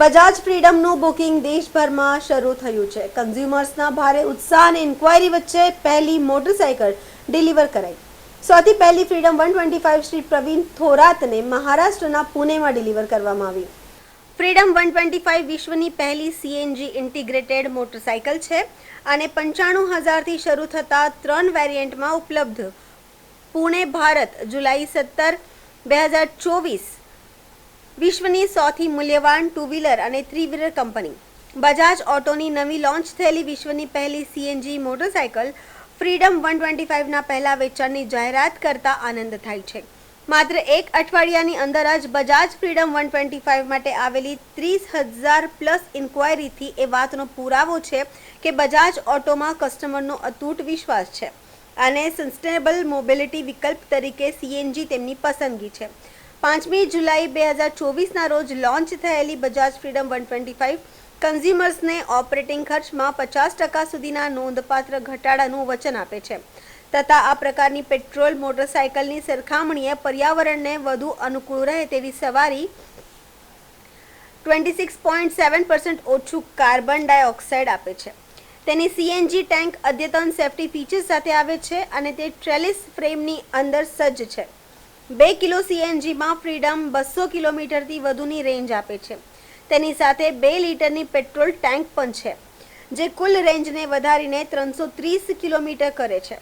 Bajaj ફ્રીડમનું booking દેશભરમાં શરૂ થયું છે કન્ઝ્યુમર્સના ભારે ઉત્સાહ અને ઇન્ક્વાયરી વચ્ચે પહેલી મોટરસાઇકલ ડિલિવર કરાઈ સૌથી પહેલી Freedom one twenty five Shri Pravin થોરાતને મહારાષ્ટ્રના પુણેમાં ડિલિવર કરવામાં આવી ફ્રીડમ વન ટ્વેન્ટી ફાઇવ વિશ્વની પહેલી સીએનજી ઇન્ટિગ્રેટેડ મોટરસાયકલ છે અને પંચાણું હજારથી શરૂ થતા ત્રણ વેરિયન્ટમાં ઉપલબ્ધ પુણે ભારત જુલાઈ સત્તર બે હજાર ચોવીસ વિશ્વની સૌથી મૂલ્યવાન ટુ વ્હીલર અને થ્રી વ્હીલર કંપની બજાજ ઓટોની નવી લોન્ચ થયેલી વિશ્વની પહેલી CNG motorcycle Freedom one twenty ફાઇવના પહેલા વેચાણની જાહેરાત કરતા આનંદ થાય છે માત્ર એક અઠવાડિયાની અંદર જ Bajaj Freedom one twenty five માટે આવેલી ત્રીસ હજાર પ્લસ ઇન્ક્વાયરીથી એ વાતનો પુરાવો છે કે બજાજ ઓટોમાં કસ્ટમરનો અતૂટ વિશ્વાસ છે અને સસ્ટેનેબલ મોબિલિટી વિકલ્પ તરીકે સીએનજી તેમની પસંદગી છે પાંચમી જુલાઈ બે હજાર ચોવીસના રોજ લોન્ચ થયેલી Bajaj Freedom one twenty five કન્ઝ્યુમર્સને ઓપરેટિંગ ખર્ચમાં પચાસ ટકા સુધીના નોંધપાત્ર ઘટાડાનું વચન આપે છે તથા આ પ્રકારની પેટ્રોલ મોટરસાયકલની સરખામણીએ પર્યાવરણને વધુ અનુકૂળ રહે તેવી સવારી twenty six point seven percent ઓછું કાર્બન ડાયોક્સાઇડ આપે છે તેની સીએનજી ટેન્ક અદ્યતન સેફ્ટી ફીચર્સ સાથે આવે છે અને તે ટ્રેલિસ ફ્રેમની અંદર સજ્જ છે બે કિલો સીએનજીમાં ફ્રીડમ બસો કિલોમીટરથી વધુની રેન્જ આપે છે તેની સાથે બે લીટરની પેટ્રોલ ટેન્ક પણ છે જે કુલ રેન્જને વધારીને ત્રણસો ત્રીસ કિલોમીટર કરે છે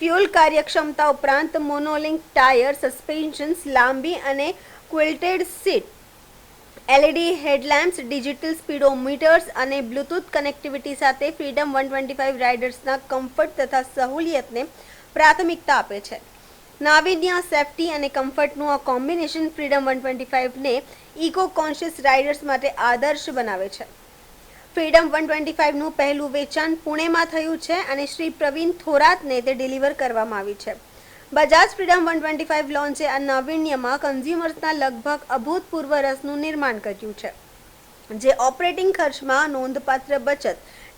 ફ્યુલ કાર્યક્ષમતા ઉપરાંત મોનોલિંક ટાયર સસ્પેન્શન્સ લાંબી અને quilted seat LED headlamps digital speedometers અને બ્લૂટૂથ કનેક્ટિવિટી સાથે ફ્રીડમ વન ટ્વેન્ટી ફાઇવ રાઇડર્સના કમ્ફર્ટ તથા સહુલિયતને પ્રાથમિકતા આપે છે નાવીન્યા સેફટી અને કમ્ફર્ટનું આ કોમ્બિનેશન ફ્રીડમ વન ટ્વેન્ટી ફાઇવને ઇકો કોન્શિયસ રાઇડર્સ માટે આદર્શ બનાવે છે ફ્રીડમ વન ટ્વેન્ટી ફાઇવનું પહેલું વેચાણ પુણેમાં થયું છે અને શ્રી પ્રવીણ થોરાતને તે ડિલિવર કરવામાં આવી છે Bajaj Freedom one twenty five લોન્ચે આ નાવીન્યમાં કન્ઝ્યુમર્સના લગભગ અભૂતપૂર્વ રસનું નિર્માણ કર્યું છે જે ઓપરેટિંગ ખર્ચમાં નોંધપાત્ર બચત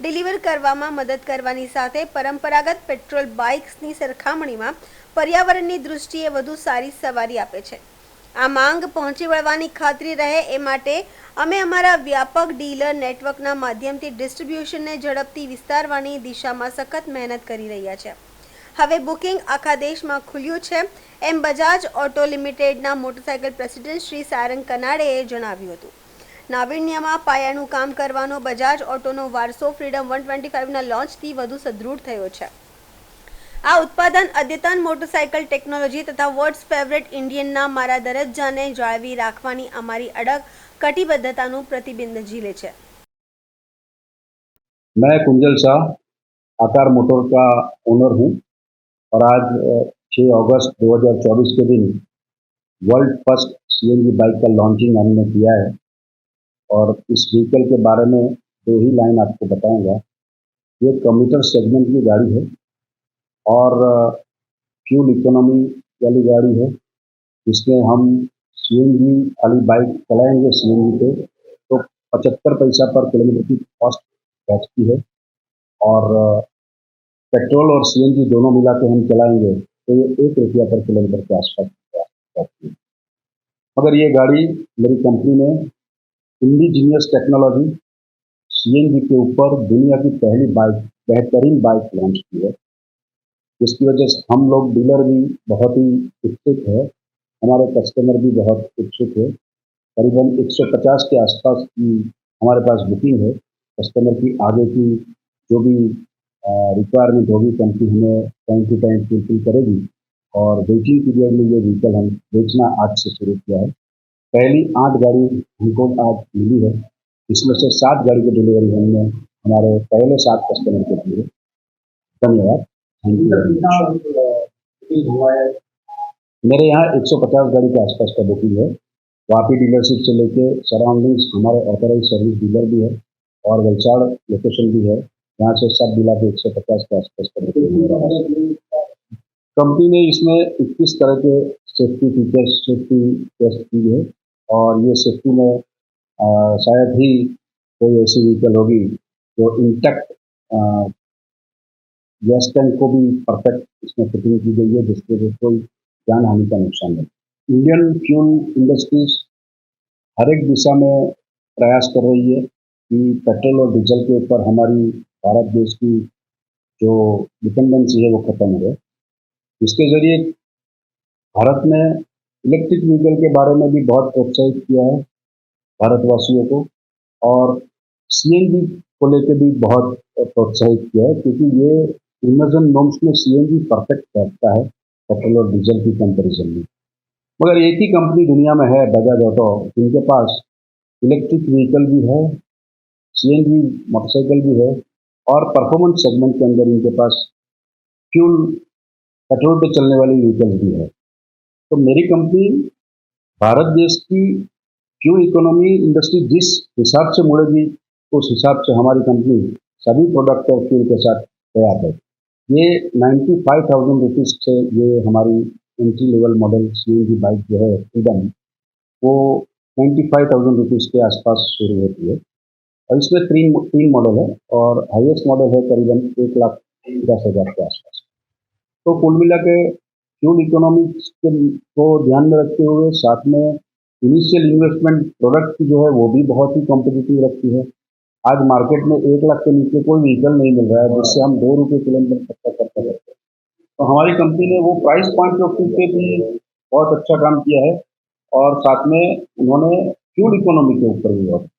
ડિલિવર કરવામાં મદદ કરવાની સાથે પરંપરાગત પેટ્રોલ બાઇક્સની સરખામણીમાં પર્યાવરણની દૃષ્ટિએ વધુ સારી સવારી આપે છે આ માંગ પહોંચી વળવાની ખાતરી રહે એ માટે અમે અમારા વ્યાપક ડીલર નેટવર્કના માધ્યમથી ડિસ્ટ્રિબ્યુશનને ઝડપથી વિસ્તારવાની દિશામાં સખત મહેનત કરી રહ્યા છે હવે બુકિંગ આખા દેશમાં ખુલ્યું છે એમ બજાજ ઓટો લિમિટેડના મોટરસાયકલ પ્રેસિડેન્ટ શ્રી સારંગ કનાડેએ જણાવ્યું હતું નાવીન્યમાં પાયાનું કામ કરવાનો બજાજ ઓટોનો વારસો ફ્રીડમ વન ટ્વેન્ટી ફાઇવના લોન્ચથી વધુ સદૃઢ થયો છે આ ઉત્પાદન અધ્યતન મોટરસાઈકલ ટેકનોલોજી તથા વર્લ્ડ્સ ફેવરેટ ઇન્ડિયન ના મહારાજ જાને જાળવી રાખવાની અમારી અડગ કટિબદ્ધતાનું પ્રતિબિંબ ઝીલે છે. મેં કુંજલ શાહ આચાર મોટર કા ઓનર હું. પર આજ 6 ઓગસ્ટ 2024 કે દિને વર્લ્ડ ફર્સ્ટ સીएनजी બાઈક કા લોન્ચિંગ આણના પિયા હે ઓર ઇસ વીહિકલ કે બારે મેં દોહી લાઇન આપકો બતાઉંગા. યે કમ્યુટર સેગમેન્ટ ની ગાડી હૈ. और फ्यूल इकोनॉमी वाली गाड़ी है जिसमें हम सी एन जी वाली बाइक चलाएंगे सी एन जी पे तो पचहत्तर पैसा पर किलोमीटर की कॉस्ट बैठती है और पेट्रोल और सी एन जी दोनों मिला के हम चलाएंगे तो ये एक रुपया पर किलोमीटर के आसपास बैठती है मगर ये गाड़ी मेरी कंपनी ने indigenous technology C N G के ऊपर दुनिया की पहली बाइक बेहतरीन बाइक लॉन्च की है जिसकी वजह से हम लोग डीलर भी बहुत ही उत्सुक है हमारे कस्टमर भी बहुत उत्सुक है करीबन 150 के आसपास की हमारे पास बुकिंग है कस्टमर की आगे की जो भी रिक्वायरमेंट होगी कंपनी हमें टाइम टू टाइम फुलफिल करेगी और वेटिंग पीरियड में ये व्हीकल हम बेचना आज से शुरू किया है पहली आठ गाड़ी हमको आज मिली है इसमें से सात गाड़ी की डिलीवरी हमने हमारे पहले सात कस्टमर को दी है धन्यवाद मेरे यहाँ 150 गाड़ी के आसपास का बुकिंग है वापी डीलरशिप से लेके सराउंडिंग्स हमारे ऑथोराइज सर्विस डीलर भी है और वलसाड़ लोकेशन भी है यहाँ से सब मिला के एक सौ पचास के आसपास का बुकिंग कंपनी ने इसमें इक्कीस तरह के सेफ्टी फीचर्स सेफ्टी टेस्ट की है और ये सेफ्टी में शायद ही कोई ऐसी व्हीकल होगी जो इंटैक्ट गैस टैंक को भी परफेक्ट इसमें फिटिंग की गई है जिसके वजह कोई जान हानि का नुकसान नहीं इंडियन फ्यूल इंडस्ट्रीज हर एक दिशा में प्रयास कर रही है कि पेट्रोल और डीजल के ऊपर हमारी भारत देश की जो डिपेंडेंसी है वो खत्म हो इसके जरिए भारत ने इलेक्ट्रिक व्हीकल के बारे में भी बहुत प्रोत्साहित किया है भारतवासियों को और सी को लेकर भी बहुत प्रोत्साहित किया है क्योंकि ये इमरजन नॉम्स में सी एन जी परफेक्ट बैठता है पेट्रोल और डीजल की कंपेरिजन में मगर एक ही कंपनी दुनिया में है बजाज ऑटो जिनके पास इलेक्ट्रिक व्हीकल भी है सी एन जी मोटरसाइकिल भी है और परफॉर्मेंस सेगमेंट के अंदर इनके पास फ्यूल पेट्रोल पे चलने वाली व्हीकल्स भी है तो मेरी कंपनी भारत देश की फ्यूल इकोनॉमी इंडस्ट्री जिस हिसाब से मुड़ेगी उस हिसाब से हमारी कंपनी सभी प्रोडक्ट और फ्यूल के साथ तैयार है ये नाइन्टी फाइव थाउजेंड रुपीज़ से ये हमारी entry level model C N G bike जो है फ्रीडम वो नाइन्टी फाइव थाउजेंड रुपीज़ के आसपास शुरू होती है और इसमें तीन तीन मॉडल है और हाईएस्ट मॉडल है करीबन एक लाख दस हज़ार के आसपास तो कुल मिला के फ्यूल इकोनॉमिक्स के को ध्यान में रखते हुए साथ में इनिशियल इन्वेस्टमेंट प्रोडक्ट जो है वो भी बहुत ही कॉम्पिटिटिव रखती है आज मार्केट में एक लाख के नीचे कोई व्हीकल नहीं मिल रहा है जिससे हम दो रुपये किलोमीटर खर्चा करते रहते हैं तो हमारी कंपनी ने वो प्राइस पॉइंट ऑफ व्यू पे भी बहुत अच्छा काम किया है और साथ में उन्होंने फ्यूल इकोनॉमी के ऊपर भी बहुत